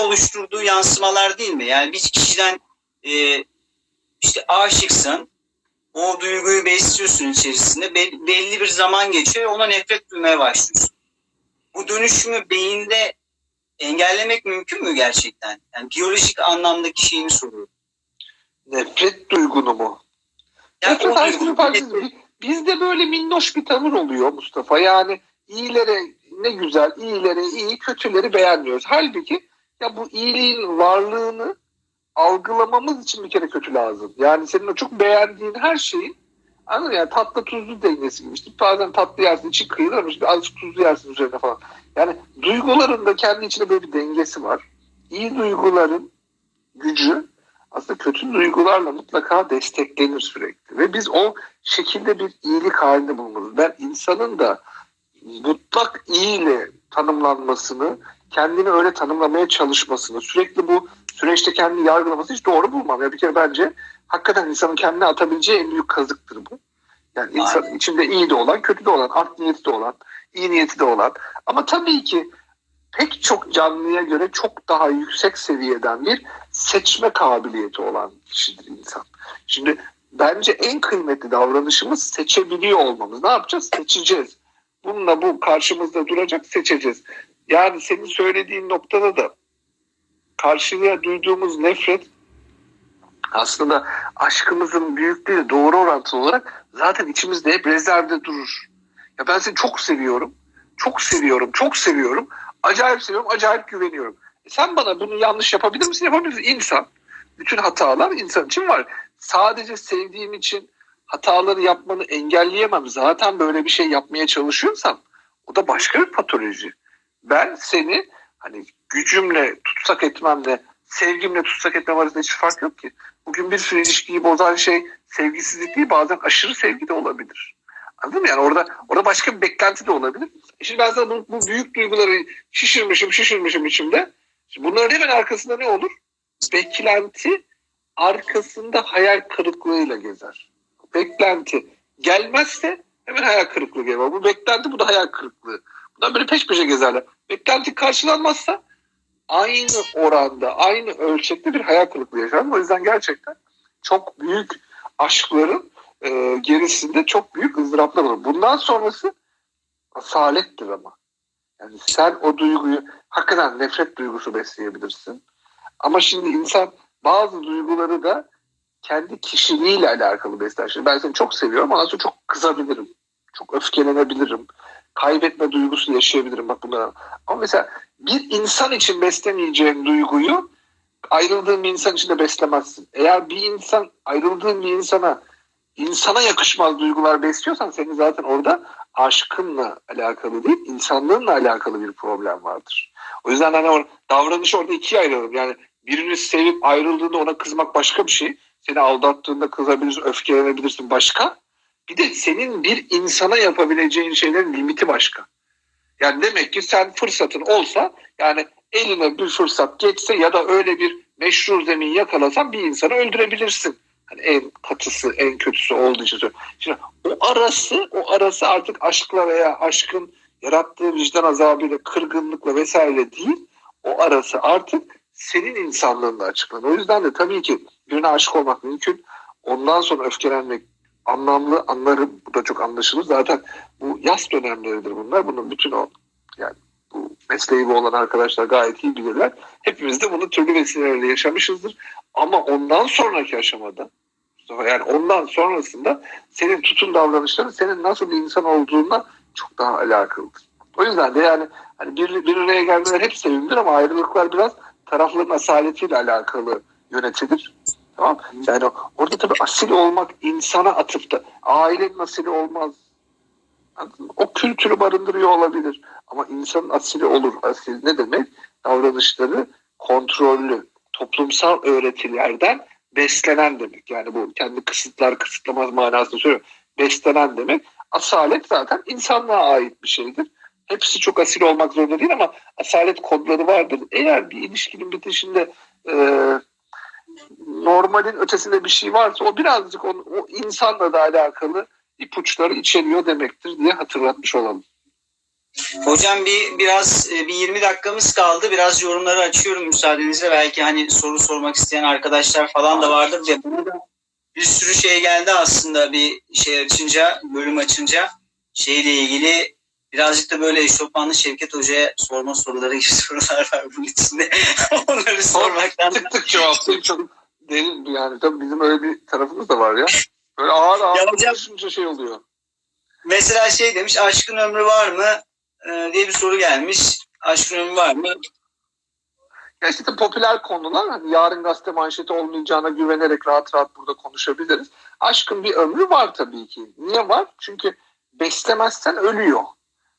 oluşturduğu yansımalar değil mi? Yani bir kişiden e, işte aşıksın, o duyguyu besliyorsun içerisinde. Be- belli bir zaman geçiyor ona nefret duymaya başlıyorsun. Bu dönüşümü beyinde engellemek mümkün mü gerçekten? Yani biyolojik anlamdaki şeyini soruyorum. Nefret duygunu mu? Yani duygu- farksız. Bizde böyle minnoş bir tavır oluyor Mustafa. Yani iyilere ne güzel, iyilere iyi, kötüleri beğenmiyoruz. Halbuki ya bu iyiliğin varlığını algılamamız için bir kere kötü lazım. Yani senin o çok beğendiğin her şeyin anladın yani tatlı tuzlu dengesi gibi. İşte bazen tatlı yersin içi kıyılırmış, azıcık tuzlu yersin üzerine falan. Yani duyguların da kendi içinde böyle bir dengesi var. İyi duyguların gücü aslında kötü duygularla mutlaka desteklenir sürekli. Ve biz o şekilde bir iyilik halinde bulunuruz. Ben insanın da mutlak iyiyle tanımlanmasını, kendini öyle tanımlamaya çalışmasını, sürekli bu süreçte kendini yargılaması hiç doğru bulmam. Ya bir kere bence hakikaten insanın kendine atabileceği en büyük kazıktır bu. Yani insan Aynen. içinde iyi de olan, kötü de olan, art niyeti de olan, iyi niyeti de olan. Ama tabii ki pek çok canlıya göre çok daha yüksek seviyeden bir seçme kabiliyeti olan kişidir insan. Şimdi bence en kıymetli davranışımız seçebiliyor olmamız. Ne yapacağız? Seçeceğiz. Bununla bu karşımızda duracak seçeceğiz. Yani senin söylediğin noktada da karşıya duyduğumuz nefret aslında aşkımızın büyüklüğü doğru orantılı olarak zaten içimizde hep rezervde durur. Ya ben seni çok seviyorum. Çok seviyorum. Çok seviyorum. Acayip seviyorum. Acayip güveniyorum. E sen bana bunu yanlış yapabilir misin? Yapabilirsin. İnsan. Bütün hatalar insan için var. Sadece sevdiğim için hataları yapmanı engelleyemem. Zaten böyle bir şey yapmaya çalışıyorsam o da başka bir patoloji. Ben seni hani gücümle tutsak etmemle sevgimle tutsak etmem arasında hiç fark yok ki. Bugün bir sürü ilişkiyi bozan şey sevgisizlik değil bazen aşırı sevgi de olabilir. Anladın mı? Yani orada orada başka bir beklenti de olabilir. E Şimdi ben sana bu, bu büyük duyguları şişirmişim şişirmişim içimde. Şimdi bunların hemen arkasında ne olur? Beklenti arkasında hayal kırıklığıyla gezer. Beklenti gelmezse hemen hayal kırıklığı gelir. Bu beklenti bu da hayal kırıklığı. Bunlar böyle peş peşe gezerler. Beklenti karşılanmazsa aynı oranda, aynı ölçekte bir hayal kırıklığı yaşar. O yüzden gerçekten çok büyük aşkların e, gerisinde çok büyük ızdıraplar olur. Bundan sonrası asalettir ama. Yani sen o duyguyu hakikaten nefret duygusu besleyebilirsin. Ama şimdi insan bazı duyguları da kendi kişiliğiyle alakalı besler. Şimdi ben seni çok seviyorum ama sonra çok kızabilirim. Çok öfkelenebilirim. Kaybetme duygusu yaşayabilirim bak bunlara. Ama mesela bir insan için beslemeyeceğin duyguyu ayrıldığın bir insan için de beslemezsin. Eğer bir insan ayrıldığın bir insana insana yakışmaz duygular besliyorsan senin zaten orada aşkınla alakalı değil, insanlığınla alakalı bir problem vardır. O yüzden hani o davranışı orada ikiye ayıralım. Yani birini sevip ayrıldığında ona kızmak başka bir şey. Seni aldattığında kızabilirsin, öfkelenebilirsin başka. Bir de senin bir insana yapabileceğin şeylerin limiti başka. Yani demek ki sen fırsatın olsa yani eline bir fırsat geçse ya da öyle bir meşru zemin yakalasan bir insanı öldürebilirsin. Hani en katısı, en kötüsü olduğu için. Şimdi o arası, o arası artık aşkla veya aşkın yarattığı vicdan azabıyla, kırgınlıkla vesaire değil. O arası artık senin insanlığınla açıklanır. O yüzden de tabii ki birine aşık olmak mümkün. Ondan sonra öfkelenmek anlamlı anlarım. Bu da çok anlaşılır. Zaten bu yaz dönemleridir bunlar. Bunun bütün o yani bu mesleği bu olan arkadaşlar gayet iyi bilirler. Hepimiz de bunu türlü vesilelerle yaşamışızdır. Ama ondan sonraki aşamada yani ondan sonrasında senin tutum davranışların senin nasıl bir insan olduğuna çok daha alakalıdır. O yüzden de yani hani bir, bir araya gelmeler hep sevimlidir ama ayrılıklar biraz tarafların asaletiyle alakalı yönetilir. Tamam Yani orada tabii asil olmak insana atıfta. Ailenin asili olmaz. O kültürü barındırıyor olabilir. Ama insanın asili olur. Asil ne demek? Davranışları kontrollü, toplumsal öğretilerden beslenen demek. Yani bu kendi kısıtlar kısıtlamaz manasında söylüyorum. Beslenen demek. Asalet zaten insanlığa ait bir şeydir. Hepsi çok asil olmak zorunda değil ama asalet kodları vardır. Eğer bir ilişkinin bitişinde e, normalin ötesinde bir şey varsa o birazcık o, o insanla da alakalı ipuçları içeriyor demektir diye hatırlatmış olalım. Hocam bir biraz e, bir 20 dakikamız kaldı. Biraz yorumları açıyorum müsaadenizle. Belki hani soru sormak isteyen arkadaşlar falan da vardır diye. Bir sürü şey geldi aslında bir şey açınca, bölüm açınca şeyle ilgili birazcık da böyle eşofmanlı Şevket Hoca'ya sorma soruları gibi sorular var bunun içinde. Onları sormaktan Tık tık cevaplayıp çok derin yani tabii bizim öyle bir tarafımız da var ya. Böyle ağır ağır Ya hocam- konuşunca şey oluyor. Mesela şey demiş aşkın ömrü var mı Ee, diye bir soru gelmiş. Aşkın ömrü var mı? Ya işte popüler konular hani yarın gazete manşeti olmayacağına güvenerek rahat rahat burada konuşabiliriz. Aşkın bir ömrü var tabii ki. Niye var? Çünkü beslemezsen ölüyor.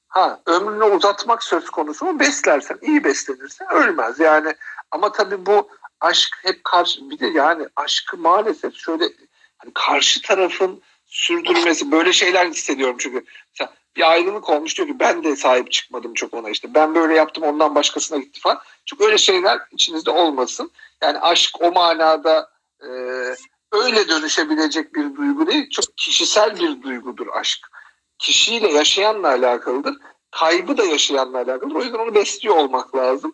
Ha ömrünü uzatmak söz konusu mu? Beslersen, iyi beslenirsen ölmez. Yani ama tabii bu aşk hep karşı bir de yani aşkı maalesef şöyle hani karşı tarafın sürdürmesi böyle şeyler hissediyorum çünkü mesela bir ayrılık olmuş diyor ki ben de sahip çıkmadım çok ona işte ben böyle yaptım ondan başkasına gitti falan. Çünkü öyle şeyler içinizde olmasın. Yani aşk o manada e, öyle dönüşebilecek bir duygu değil. Çok kişisel bir duygudur aşk. Kişiyle yaşayanla alakalıdır. Kaybı da yaşayanla alakalıdır. O yüzden onu besliyor olmak lazım.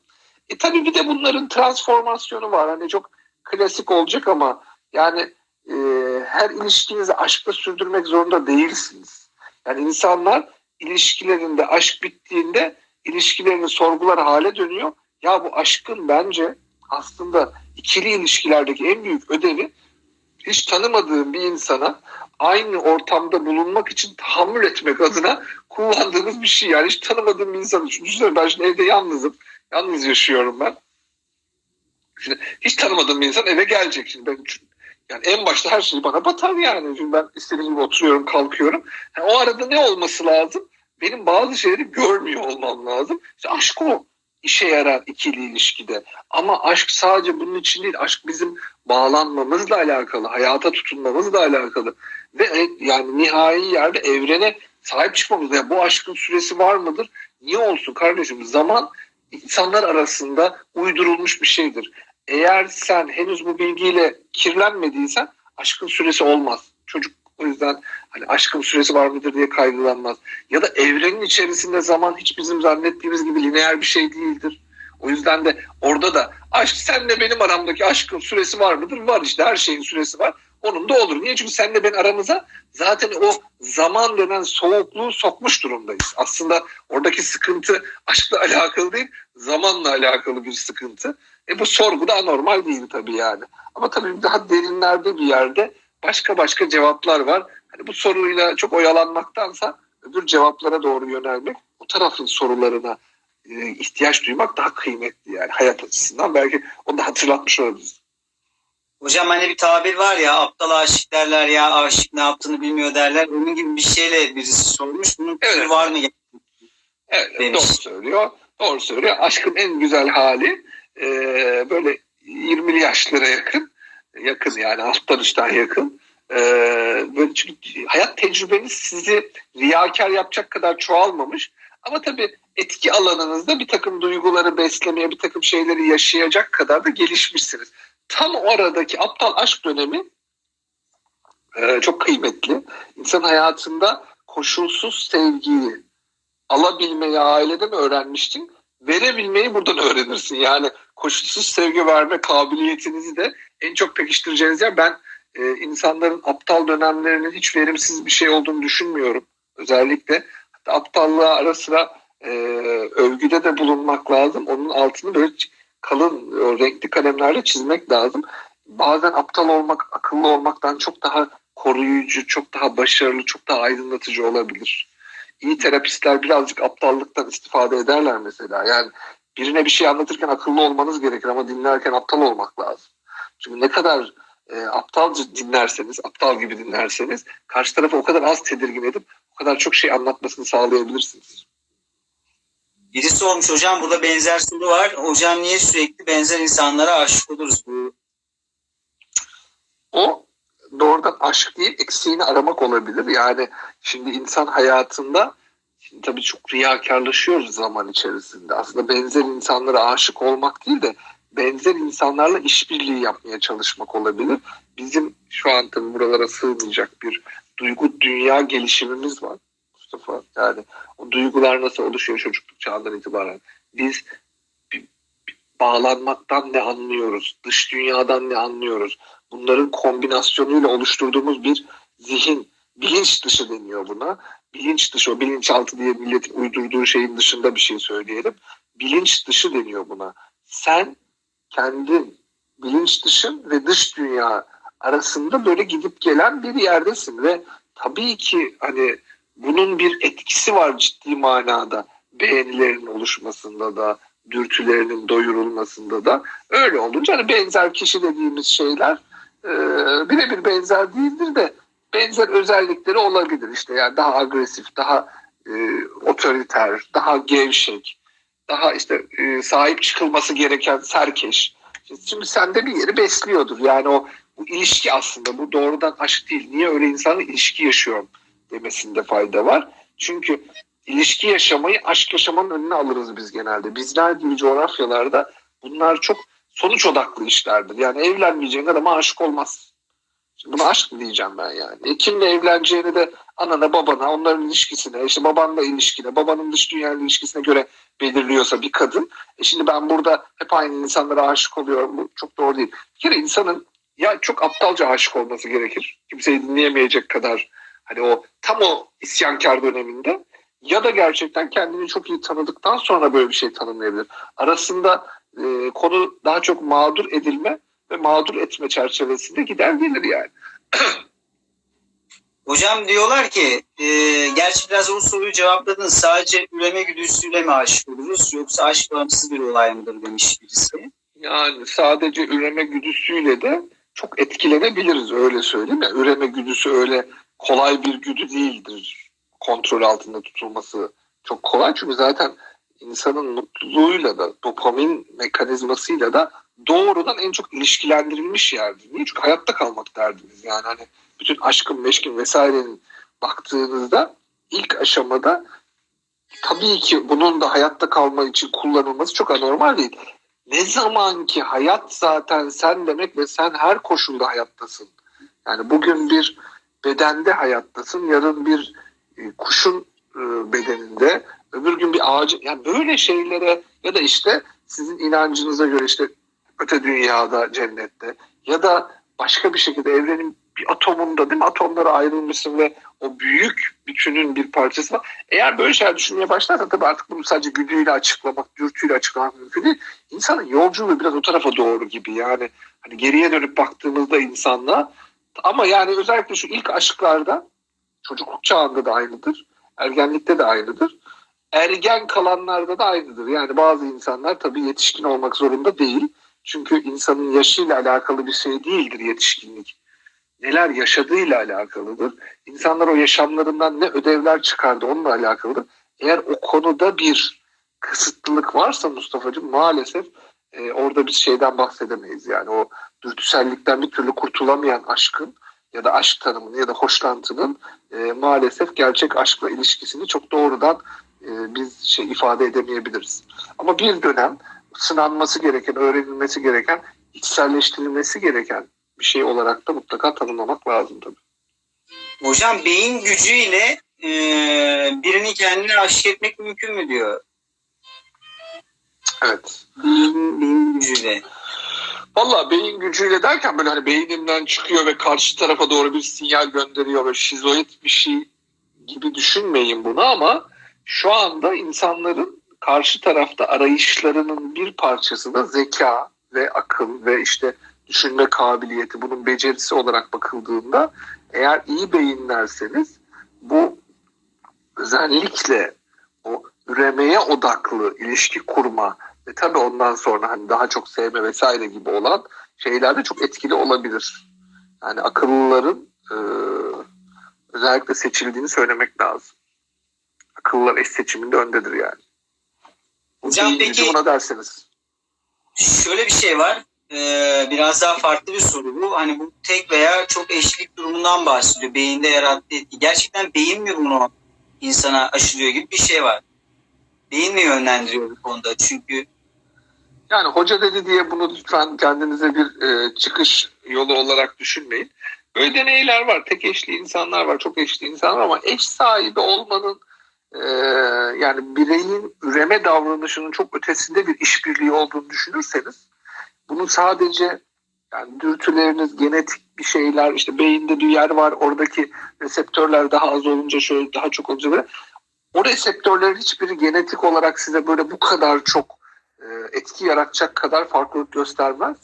E tabii bir de bunların transformasyonu var. Hani çok klasik olacak ama yani e, her ilişkinizi aşkla sürdürmek zorunda değilsiniz. Yani insanlar ilişkilerinde aşk bittiğinde ilişkilerini sorgular hale dönüyor. Ya bu aşkın bence aslında ikili ilişkilerdeki en büyük ödevi hiç tanımadığım bir insana aynı ortamda bulunmak için tahammül etmek adına kullandığımız bir şey. Yani hiç tanımadığım bir insan. Düşünsene ben şimdi evde yalnızım. Yalnız yaşıyorum ben. Şimdi hiç tanımadığım bir insan eve gelecek. Şimdi ben yani en başta her şey bana batar yani. Çünkü ben istediğim gibi oturuyorum, kalkıyorum. Yani o arada ne olması lazım? Benim bazı şeyleri görmüyor olmam lazım. İşte aşk o işe yarar ikili ilişkide. Ama aşk sadece bunun için değil. Aşk bizim bağlanmamızla alakalı, hayata tutunmamızla alakalı. Ve yani nihai yerde evrene sahip çıkmamız. Yani bu aşkın süresi var mıdır? Niye olsun kardeşim? Zaman insanlar arasında uydurulmuş bir şeydir. Eğer sen henüz bu bilgiyle kirlenmediysen aşkın süresi olmaz. Çocuk o yüzden hani aşkın süresi var mıdır diye kaygılanmaz. Ya da evrenin içerisinde zaman hiç bizim zannettiğimiz gibi lineer bir şey değildir. O yüzden de orada da aşk senle benim aramdaki aşkın süresi var mıdır? Var işte her şeyin süresi var. Onun da olur. Niye? Çünkü senle ben aramıza zaten o zaman denen soğukluğu sokmuş durumdayız. Aslında oradaki sıkıntı aşkla alakalı değil, zamanla alakalı bir sıkıntı. E bu sorgu da anormal değil tabii yani. Ama tabii daha derinlerde bir yerde başka başka cevaplar var. Hani bu soruyla çok oyalanmaktansa öbür cevaplara doğru yönelmek, o tarafın sorularına e, ihtiyaç duymak daha kıymetli yani hayat açısından. Belki onu da hatırlatmış olabiliriz. Hocam hani bir tabir var ya aptal aşık derler ya aşık ne yaptığını bilmiyor derler. Onun gibi bir şeyle birisi sormuş. Bunun Evet. var mı? Evet Demiş. doğru söylüyor. Doğru söylüyor. Aşkın en güzel hali e, böyle 20'li yaşlara yakın. Yakın yani alttan üstten yakın. E, böyle çünkü hayat tecrübeniz sizi riyakar yapacak kadar çoğalmamış. Ama tabii etki alanınızda bir takım duyguları beslemeye, bir takım şeyleri yaşayacak kadar da gelişmişsiniz. Tam o aradaki aptal aşk dönemi e, çok kıymetli. İnsan hayatında koşulsuz sevgiyi, alabilmeyi ailede mi öğrenmiştin? Verebilmeyi buradan öğrenirsin. Yani koşulsuz sevgi verme kabiliyetinizi de en çok pekiştireceğiniz yer ben e, insanların aptal dönemlerinin hiç verimsiz bir şey olduğunu düşünmüyorum. Özellikle hatta aptallığa ara sıra e, övgüde de bulunmak lazım. Onun altını böyle kalın o renkli kalemlerle çizmek lazım. Bazen aptal olmak, akıllı olmaktan çok daha koruyucu, çok daha başarılı, çok daha aydınlatıcı olabilir iyi terapistler birazcık aptallıktan istifade ederler mesela. Yani birine bir şey anlatırken akıllı olmanız gerekir ama dinlerken aptal olmak lazım. Çünkü ne kadar e, aptalca dinlerseniz, aptal gibi dinlerseniz karşı tarafı o kadar az tedirgin edip o kadar çok şey anlatmasını sağlayabilirsiniz. Birisi olmuş hocam burada benzer soru var. Hocam niye sürekli benzer insanlara aşık oluruz? Bu O doğrudan aşk değil eksiğini aramak olabilir. Yani şimdi insan hayatında şimdi tabii çok riyakarlaşıyoruz zaman içerisinde. Aslında benzer insanlara aşık olmak değil de benzer insanlarla işbirliği yapmaya çalışmak olabilir. Bizim şu an tabii buralara sığmayacak bir duygu dünya gelişimimiz var. Mustafa. Yani o duygular nasıl oluşuyor çocukluk çağından itibaren. Biz bağlanmaktan ne anlıyoruz? Dış dünyadan ne anlıyoruz? Bunların kombinasyonuyla oluşturduğumuz bir zihin, bilinç dışı deniyor buna. Bilinç dışı, o bilinçaltı diye milletin uydurduğu şeyin dışında bir şey söyleyelim. Bilinç dışı deniyor buna. Sen kendin, bilinç dışın ve dış dünya arasında böyle gidip gelen bir yerdesin ve tabii ki hani bunun bir etkisi var ciddi manada beğenilerin oluşmasında da dürtülerinin doyurulmasında da. Öyle olunca hani benzer kişi dediğimiz şeyler e, birebir benzer değildir de benzer özellikleri olabilir. İşte yani daha agresif daha e, otoriter daha gevşek daha işte e, sahip çıkılması gereken serkeş. Şimdi sende bir yeri besliyordur. Yani o bu ilişki aslında bu doğrudan aşk değil. Niye öyle insanla ilişki yaşıyorum demesinde fayda var. Çünkü ilişki yaşamayı aşk yaşamanın önüne alırız biz genelde. Bizler gibi coğrafyalarda bunlar çok sonuç odaklı işlerdir. Yani evlenmeyeceğin adama aşık olmaz. Şimdi buna aşk mı diyeceğim ben yani. E kimle evleneceğini de anana babana onların ilişkisine işte babanla ilişkine babanın dış dünyayla ilişkisine göre belirliyorsa bir kadın. E şimdi ben burada hep aynı insanlara aşık oluyorum. Bu çok doğru değil. Bir kere insanın ya çok aptalca aşık olması gerekir. Kimseyi dinleyemeyecek kadar hani o tam o isyankar döneminde ya da gerçekten kendini çok iyi tanıdıktan sonra böyle bir şey tanımlayabilir. Arasında e, konu daha çok mağdur edilme ve mağdur etme çerçevesinde gider gelir yani. Hocam diyorlar ki e, gerçi biraz o soruyu cevapladın. Sadece üreme güdüsüyle mi aşık oluruz yoksa aşk bağımsız bir olay mıdır demiş birisi. Yani sadece üreme güdüsüyle de çok etkilenebiliriz öyle söyleyeyim ya. Üreme güdüsü öyle kolay bir güdü değildir. Kontrol altında tutulması çok kolay çünkü zaten insanın mutluluğuyla da dopamin mekanizmasıyla da doğrudan en çok ilişkilendirilmiş yerdir. Niye? Çünkü hayatta kalmak derdiniz yani hani bütün aşkın meşkin vesairenin baktığınızda ilk aşamada tabii ki bunun da hayatta kalma için kullanılması çok anormal değil. Ne zaman ki hayat zaten sen demek ve sen her koşulda hayattasın. Yani bugün bir bedende hayattasın, yarın bir e, kuşun e, bedeninde, öbür gün bir ağacın. Yani böyle şeylere ya da işte sizin inancınıza göre işte öte dünyada, cennette ya da başka bir şekilde evrenin bir atomunda değil mi? Atomlara ayrılmışsın ve o büyük bütünün bir parçası var. Eğer böyle şeyler düşünmeye başlarsan tabii artık bunu sadece güdüyle açıklamak, dürtüyle açıklamak mümkün değil. İnsanın yolculuğu biraz o tarafa doğru gibi yani. Hani geriye dönüp baktığımızda insanla ama yani özellikle şu ilk aşklarda çocukluk çağında da aynıdır. Ergenlikte de aynıdır. Ergen kalanlarda da aynıdır. Yani bazı insanlar tabii yetişkin olmak zorunda değil. Çünkü insanın yaşıyla alakalı bir şey değildir yetişkinlik. Neler yaşadığıyla alakalıdır. İnsanlar o yaşamlarından ne ödevler çıkardı onunla alakalıdır. Eğer o konuda bir kısıtlılık varsa Mustafa'cığım maalesef e, orada biz şeyden bahsedemeyiz. Yani o dürtüsellikten bir türlü kurtulamayan aşkın ya da aşk tanımının ya da hoşlantının e, maalesef gerçek aşkla ilişkisini çok doğrudan e, biz şey ifade edemeyebiliriz. Ama bir dönem sınanması gereken, öğrenilmesi gereken, içselleştirilmesi gereken bir şey olarak da mutlaka tanımlamak lazım tabii. Hocam beyin gücüyle e, birini kendine aşık etmek mümkün mü diyor. Evet. Beyin, beyin gücüyle. Valla beyin gücüyle derken böyle hani beynimden çıkıyor ve karşı tarafa doğru bir sinyal gönderiyor ve şizoid bir şey gibi düşünmeyin bunu ama şu anda insanların karşı tarafta arayışlarının bir parçası da zeka ve akıl ve işte düşünme kabiliyeti bunun becerisi olarak bakıldığında eğer iyi beyinlerseniz bu özellikle o üremeye odaklı ilişki kurma ve tabii ondan sonra hani daha çok sevme vesaire gibi olan şeylerde çok etkili olabilir. Yani akıllıların e, özellikle seçildiğini söylemek lazım. Akıllılar eş seçiminde öndedir yani. Hocam Beyin peki- buna derseniz. Şöyle bir şey var. Ee, biraz daha farklı bir soru bu. Hani bu tek veya çok eşlik durumundan bahsediyor. Beyinde yarattığı etki. Gerçekten beyin mi bunu insana aşılıyor gibi bir şey var. Beyin mi yönlendiriyor bu konuda? Çünkü Yani hoca dedi diye bunu lütfen kendinize bir e, çıkış yolu olarak düşünmeyin. Böyle deneyler var. Tek eşli insanlar var, çok eşli insanlar var ama eş sahibi olmanın e, yani bireyin üreme davranışının çok ötesinde bir işbirliği olduğunu düşünürseniz bunu sadece yani dürtüleriniz, genetik bir şeyler, işte beyinde bir yer var, oradaki reseptörler daha az olunca şöyle daha çok olunca böyle. O reseptörlerin hiçbiri genetik olarak size böyle bu kadar çok etki yaratacak kadar farklılık göstermez.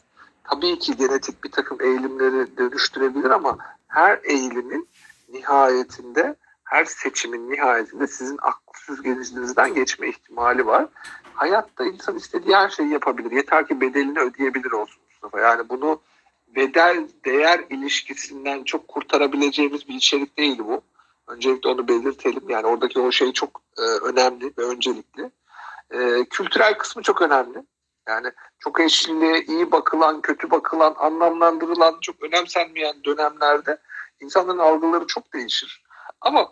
Tabii ki genetik bir takım eğilimleri dönüştürebilir ama her eğilimin nihayetinde, her seçimin nihayetinde sizin aklı süzgecinizden geçme ihtimali var. Hayatta insan istediği her şeyi yapabilir. Yeter ki bedelini ödeyebilir olsun Mustafa. Yani bunu bedel değer ilişkisinden çok kurtarabileceğimiz bir içerik değil bu. Öncelikle onu belirtelim. Yani oradaki o şey çok e, önemli ve öncelikli. E, kültürel kısmı çok önemli. Yani çok eşli, iyi bakılan, kötü bakılan, anlamlandırılan, çok önemsenmeyen dönemlerde insanların algıları çok değişir. Ama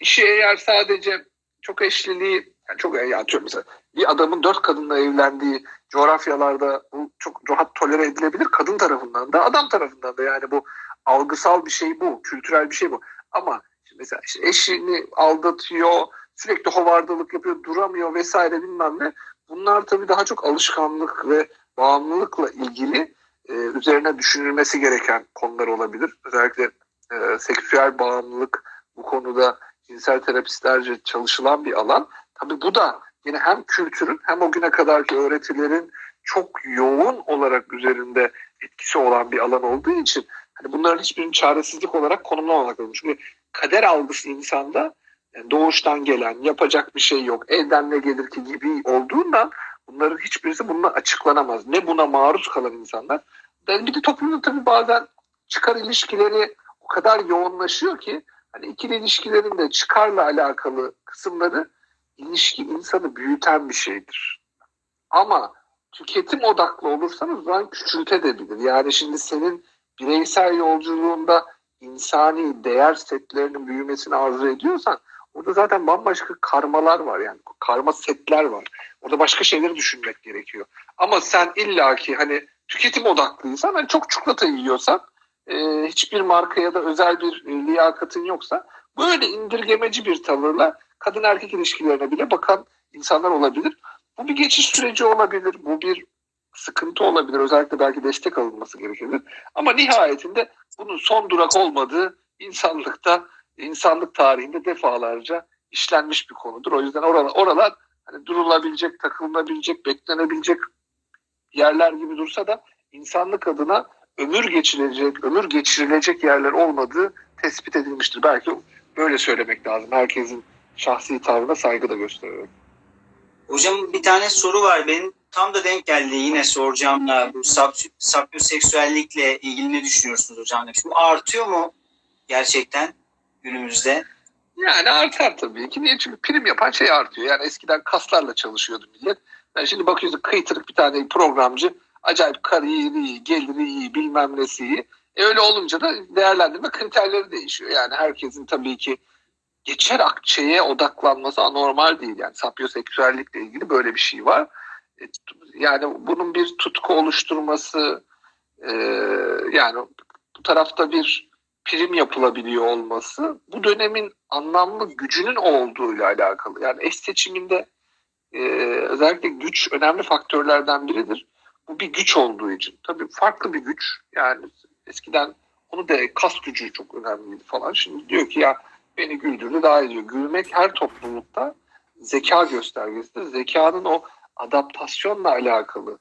işi eğer sadece çok eşliliği, yani çok yani mesela bir adamın dört kadınla evlendiği coğrafyalarda bu çok rahat tolere edilebilir kadın tarafından da adam tarafından da yani bu algısal bir şey bu, kültürel bir şey bu. Ama mesela işte eşini aldatıyor, sürekli hovardalık yapıyor, duramıyor vesaire bilmem ne. Bunlar tabii daha çok alışkanlık ve bağımlılıkla ilgili e, üzerine düşünülmesi gereken konular olabilir. Özellikle e, seksüel bağımlılık bu konuda cinsel terapistlerce çalışılan bir alan. Tabii bu da yine hem kültürün hem o güne kadarki öğretilerin çok yoğun olarak üzerinde etkisi olan bir alan olduğu için hani bunların hiçbirinin çaresizlik olarak konumlamamak lazım. Çünkü kader algısı insanda doğuştan gelen, yapacak bir şey yok, elden ne gelir ki gibi olduğundan bunların hiçbirisi bununla açıklanamaz. Ne buna maruz kalan insanlar. Yani bir de toplumda tabii bazen çıkar ilişkileri o kadar yoğunlaşıyor ki hani ikili ilişkilerin de çıkarla alakalı kısımları ilişki insanı büyüten bir şeydir. Ama tüketim odaklı olursanız zaman küçültebilir. Yani şimdi senin bireysel yolculuğunda insani değer setlerinin büyümesini arzu ediyorsan orada zaten bambaşka karmalar var yani karma setler var. Orada başka şeyleri düşünmek gerekiyor. Ama sen illaki hani tüketim odaklıysan hani çok çikolata yiyorsan e, hiçbir markaya da özel bir e, liyakatın yoksa böyle indirgemeci bir tavırla kadın erkek ilişkilerine bile bakan insanlar olabilir. Bu bir geçiş süreci olabilir. Bu bir sıkıntı olabilir. Özellikle belki destek alınması gerekebilir. Ama nihayetinde bunun son durak olmadığı insanlıkta, insanlık tarihinde defalarca işlenmiş bir konudur. O yüzden oralar, oralar hani durulabilecek, takılınabilecek, beklenebilecek yerler gibi dursa da insanlık adına ömür geçirilecek, ömür geçirilecek yerler olmadığı tespit edilmiştir. Belki böyle söylemek lazım. Herkesin şahsi tavrına saygı da gösteriyorum. Hocam bir tane soru var benim tam da denk geldi yine soracağım da bu sap- sapyoseksüellikle ilgili ne düşünüyorsunuz hocam? Şimdi artıyor mu gerçekten günümüzde? Yani artar tabii ki. Niye? Çünkü prim yapan şey artıyor. Yani eskiden kaslarla çalışıyordu millet. Yani şimdi bakıyorsun kıytırık bir tane programcı acayip kariyeri iyi, geliri iyi, bilmem nesi iyi. E öyle olunca da değerlendirme kriterleri değişiyor. Yani herkesin tabii ki geçer akçeye odaklanması anormal değil. Yani sapyoseksüellikle ilgili böyle bir şey var. E, yani bunun bir tutku oluşturması e, yani bu tarafta bir prim yapılabiliyor olması bu dönemin anlamlı gücünün olduğuyla alakalı. Yani eş seçiminde e, özellikle güç önemli faktörlerden biridir. Bu bir güç olduğu için. Tabii farklı bir güç. Yani eskiden onu da kas gücü çok önemliydi falan. Şimdi diyor ki ya beni güldürdü daha iyi diyor. Gülmek her toplulukta zeka göstergesidir. Zekanın o adaptasyonla alakalı.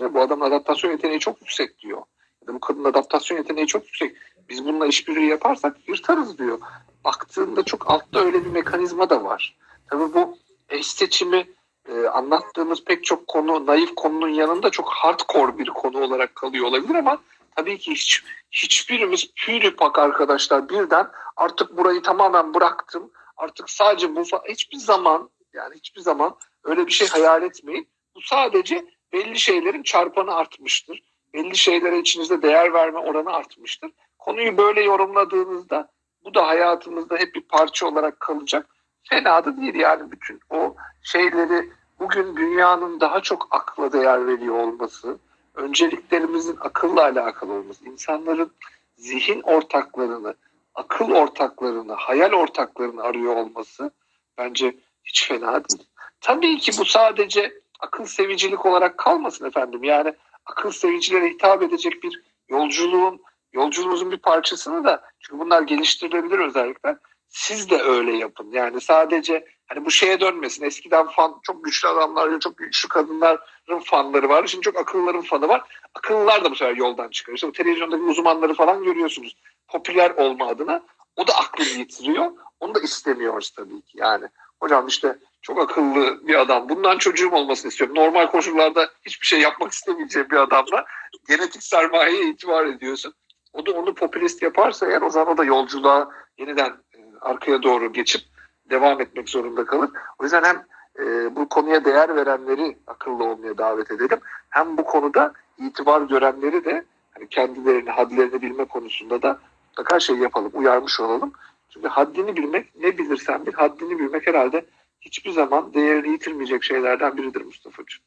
Bu adamın adaptasyon yeteneği çok yüksek diyor. Bu kadının adaptasyon yeteneği çok yüksek. Biz bununla işbirliği yaparsak yırtarız diyor. Baktığında çok altta öyle bir mekanizma da var. Tabii bu eş seçimi e, anlattığımız pek çok konu naif konunun yanında çok hardcore bir konu olarak kalıyor olabilir ama tabii ki hiç hiçbirimiz pürüpak arkadaşlar birden artık burayı tamamen bıraktım. Artık sadece bu hiçbir zaman yani hiçbir zaman öyle bir şey hayal etmeyin. Bu sadece belli şeylerin çarpanı artmıştır. Belli şeylere içinizde değer verme oranı artmıştır. Konuyu böyle yorumladığınızda bu da hayatımızda hep bir parça olarak kalacak. Fena da değil yani bütün o şeyleri bugün dünyanın daha çok akla değer veriyor olması, önceliklerimizin akılla alakalı olması, insanların zihin ortaklarını, akıl ortaklarını, hayal ortaklarını arıyor olması bence hiç fena değil. Tabii ki bu sadece akıl sevicilik olarak kalmasın efendim. Yani akıl sevicilere hitap edecek bir yolculuğun, yolculuğunuzun bir parçasını da çünkü bunlar geliştirilebilir özellikler. Siz de öyle yapın. Yani sadece hani bu şeye dönmesin. Eskiden fan çok güçlü adamlar, çok güçlü kadınların fanları vardı. Şimdi çok akıllıların fanı var. Akıllılar da bu sefer yoldan çıkıyor. İşte bu televizyondaki uzmanları falan görüyorsunuz. Popüler olma adına. O da aklını yitiriyor. Onu da istemiyoruz tabii ki. Yani hocam işte çok akıllı bir adam. Bundan çocuğum olmasını istiyorum. Normal koşullarda hiçbir şey yapmak istemeyeceğim bir adamla genetik sermayeye itibar ediyorsun. O da onu popülist yaparsa eğer o zaman da yolculuğa yeniden e, arkaya doğru geçip devam etmek zorunda kalır. O yüzden hem e, bu konuya değer verenleri akıllı olmaya davet edelim. Hem bu konuda itibar görenleri de hani kendilerini, hadlerini bilme konusunda da mutlaka şey yapalım, uyarmış olalım. Çünkü haddini bilmek, ne bilirsen bil, haddini bilmek herhalde hiçbir zaman değerini yitirmeyecek şeylerden biridir Mustafa'cığım.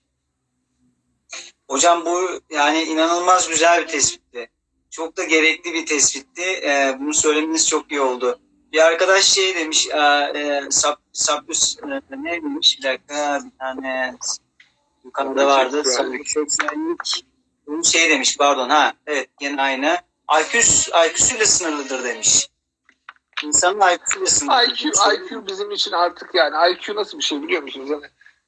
Hocam bu yani inanılmaz güzel bir tespitti. Çok da gerekli bir tespitti. Ee, bunu söylemeniz çok iyi oldu. Bir arkadaş şey demiş, e, e, sap, sapüs, e, ne demiş? Bir dakika bir tane yukarıda vardı. Sapüseksüellik. Bunu şey demiş pardon ha evet gene aynı. IQ'su, IQ'suyla sınırlıdır demiş. İnsanın IQ'suyla sınırlıdır. IQ, IQ bizim için artık yani IQ nasıl bir şey biliyor musunuz? Hani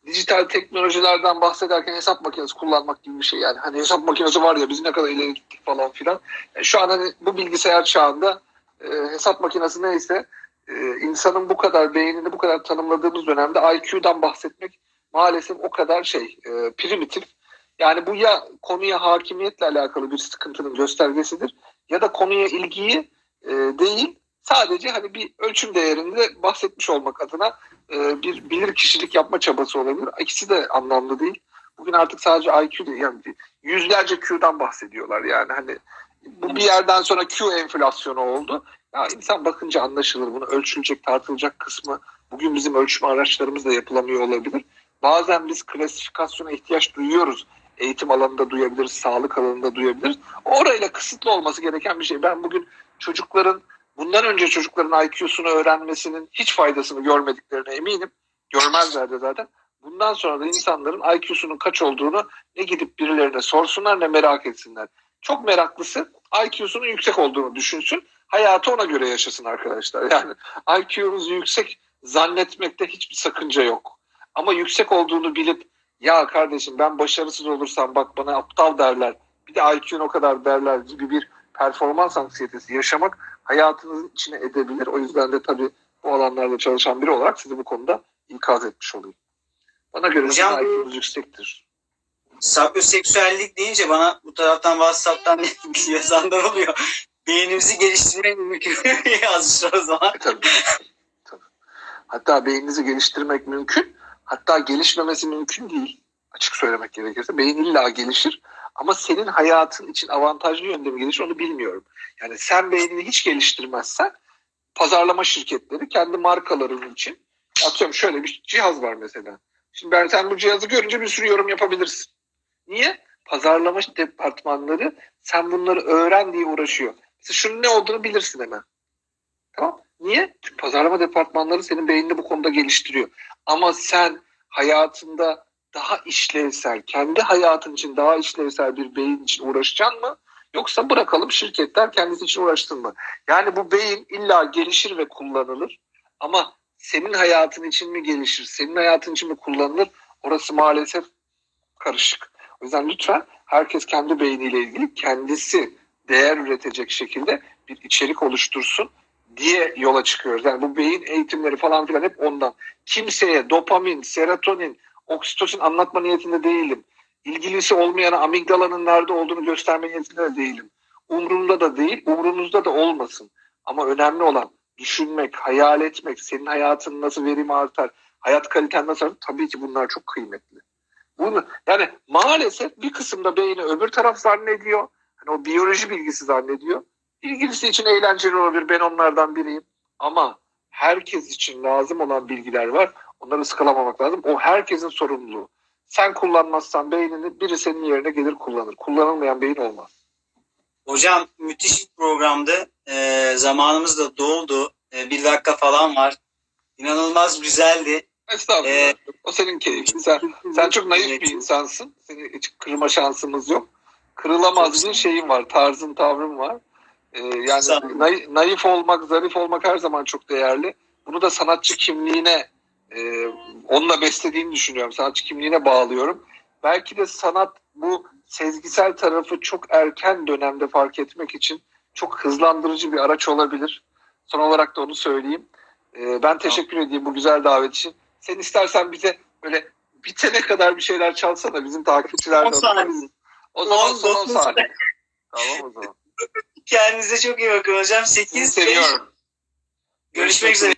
dijital teknolojilerden bahsederken hesap makinesi kullanmak gibi bir şey yani. Hani hesap makinesi var ya biz ne kadar ileri gittik falan filan. Yani şu an hani bu bilgisayar çağında e, hesap makinesi neyse e, insanın bu kadar beynini bu kadar tanımladığımız dönemde IQ'dan bahsetmek maalesef o kadar şey e, primitif. Yani bu ya konuya hakimiyetle alakalı bir sıkıntının göstergesidir ya da konuya ilgiyi e, değil sadece hani bir ölçüm değerinde bahsetmiş olmak adına e, bir bilir kişilik yapma çabası olabilir. İkisi de anlamlı değil. Bugün artık sadece IQ değil yani yüzlerce Q'dan bahsediyorlar yani hani bu bir yerden sonra Q enflasyonu oldu. Ya insan bakınca anlaşılır bunu ölçülecek tartılacak kısmı bugün bizim ölçüm araçlarımız da yapılamıyor olabilir. Bazen biz klasifikasyona ihtiyaç duyuyoruz. Eğitim alanında duyabiliriz, sağlık alanında duyabiliriz. Orayla kısıtlı olması gereken bir şey. Ben bugün çocukların bundan önce çocukların IQ'sunu öğrenmesinin hiç faydasını görmediklerine eminim. Görmezler de zaten. Bundan sonra da insanların IQ'sunun kaç olduğunu ne gidip birilerine sorsunlar ne merak etsinler. Çok meraklısı IQ'sunun yüksek olduğunu düşünsün. Hayatı ona göre yaşasın arkadaşlar. Yani IQ'nuz yüksek zannetmekte hiçbir sakınca yok. Ama yüksek olduğunu bilip ya kardeşim ben başarısız olursam bak bana aptal derler. Bir de IQ'un o kadar derler gibi bir performans anksiyetesi yaşamak hayatınızın içine edebilir. O yüzden de tabii bu alanlarda çalışan biri olarak sizi bu konuda ikaz etmiş olayım. Bana göre Hocam IQ'nuz yüksektir. Sapyoseksüellik deyince bana bu taraftan WhatsApp'tan yazanlar oluyor. Beynimizi geliştirmek mümkün yazmışlar o zaman. E, tabii. tabii. Hatta beyninizi geliştirmek mümkün. Hatta gelişmemesi mümkün değil. Açık söylemek gerekirse. Beyin illa gelişir. Ama senin hayatın için avantajlı yönde mi gelişir onu bilmiyorum. Yani sen beynini hiç geliştirmezsen pazarlama şirketleri kendi markaların için atıyorum şöyle bir cihaz var mesela. Şimdi ben sen bu cihazı görünce bir sürü yorum yapabilirsin. Niye? Pazarlama departmanları sen bunları öğren diye uğraşıyor. Mesela şunun ne olduğunu bilirsin hemen. Tamam. Niye? Çünkü pazarlama departmanları senin beynini bu konuda geliştiriyor. Ama sen hayatında daha işlevsel, kendi hayatın için daha işlevsel bir beyin için uğraşacaksın mı? Yoksa bırakalım şirketler kendisi için uğraşsın mı? Yani bu beyin illa gelişir ve kullanılır. Ama senin hayatın için mi gelişir, senin hayatın için mi kullanılır? Orası maalesef karışık. O yüzden lütfen herkes kendi beyniyle ilgili kendisi değer üretecek şekilde bir içerik oluştursun diye yola çıkıyoruz. Yani bu beyin eğitimleri falan filan hep ondan. Kimseye dopamin, serotonin, oksitosin anlatma niyetinde değilim. İlgilisi olmayana amigdalanın nerede olduğunu gösterme niyetinde de değilim. Umrumda da değil, umrunuzda da olmasın. Ama önemli olan düşünmek, hayal etmek, senin hayatın nasıl verimi artar, hayat kaliten nasıl artar, tabii ki bunlar çok kıymetli. Bunu, yani maalesef bir kısımda beyni öbür taraf zannediyor. Hani o biyoloji bilgisi zannediyor. İlgilisi için eğlenceli olabilir. Ben onlardan biriyim. Ama herkes için lazım olan bilgiler var. Onları ıskalamamak lazım. O herkesin sorumluluğu. Sen kullanmazsan beynini biri senin yerine gelir kullanır. Kullanılmayan beyin olmaz. Hocam müthiş bir programdı. Ee, zamanımız da doldu. Ee, bir dakika falan var. İnanılmaz güzeldi. Estağfurullah. Ee, o senin keyfin. Sen, sen çok naif bir insansın. Seni hiç kırma şansımız yok. Kırılamaz bir şeyin var. Tarzın, tavrın var. Ee, yani naif olmak, zarif olmak her zaman çok değerli. Bunu da sanatçı kimliğine e, onunla beslediğini düşünüyorum. Sanatçı kimliğine bağlıyorum. Belki de sanat bu sezgisel tarafı çok erken dönemde fark etmek için çok hızlandırıcı bir araç olabilir. Son olarak da onu söyleyeyim. Ee, ben teşekkür edeyim bu güzel davet için. Sen istersen bize böyle bitene kadar bir şeyler çalsana bizim takipçiler de. O zaman On, son 10 dokuz. saniye. Tamam o zaman. Kendinize çok iyi bakın hocam. Sizi 8 seviyorum. Görüşmek üzere.